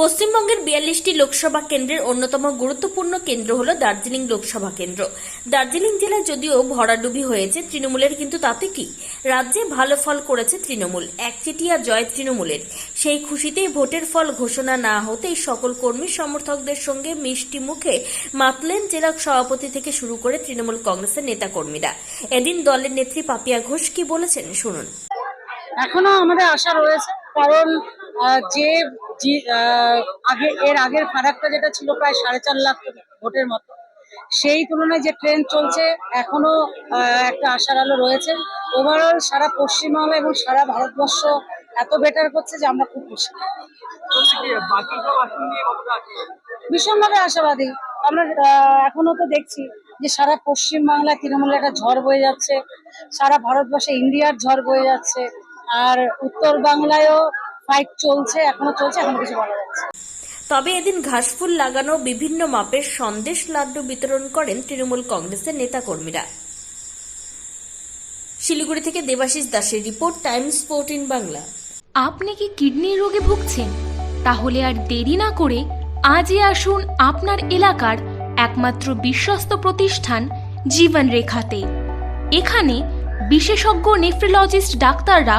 পশ্চিমবঙ্গের বিয়াল্লিশটি লোকসভা কেন্দ্রের অন্যতম গুরুত্বপূর্ণ কেন্দ্র হল দার্জিলিং লোকসভা কেন্দ্র। দার্জিলিং জেলায় যদিও ভরাডুবি হয়েছে, তৃণমূলের কিন্তু তাতে কি? রাজ্যে ভালো ফল করেছে তৃণমূল, একচেটিয়া জয় তৃণমূলের। সেই খুশিতেই ভোটের ফল ঘোষণা না হতেই সকল কর্মী সমর্থকদের সঙ্গে মিষ্টি মুখে মাতলেন জেলা সভাপতি থেকে শুরু করে তৃণমূল কংগ্রেসের নেতাকর্মীরা। এদিন দলের নেত্রী পাপিয়া ঘোষ কি বলেছেন, শুনুন। এখনও আমাদের আশা রয়েছে, কারণ যে যে- আগে এর আগের ফারাকটা যেটা ছিল প্রায় সাড়ে চার লাখ ভোটের মতো। সেই তুলনায় যে ট্রেন চলছে এখনও একটা আশার আলো রয়েছে। ওভারঅল সারা পশ্চিমবাংলা এবং সারা ভারতবর্ষ এত বেটার করছে যে আমরা খুব খুশি। ভীষণভাবে আশাবাদী। আমরা এখনও তো দেখছি যে সারা পশ্চিম বাংলায় তৃণমূলের একটা ঝড় বয়ে যাচ্ছে সারা ভারতবর্ষে ইন্ডিয়ার ঝড় বয়ে যাচ্ছে আর উত্তর বাংলায়ও ফাইট চলছে এখনও চলছে এখনও কিছু বলা যাচ্ছে তবে এদিন ঘাসফুল লাগানো বিভিন্ন মাপের সন্দেশ লাড্ডু বিতরণ করেন তৃণমূল কংগ্রেসের নেতাকর্মীরা। শিলিগুড়ি থেকে দেবাশিস দাসের রিপোর্ট টাইমস ফোরটিন বাংলা। আপনি কি কিডনি রোগে ভুগছেন? তাহলে আর দেরি না করে আজই আসুন আপনার এলাকার একমাত্র বিশ্বস্ত প্রতিষ্ঠান জীবন রেখাতে এখানে বিশেষজ্ঞ নেফ্রোলজিস্ট ডাক্তাররা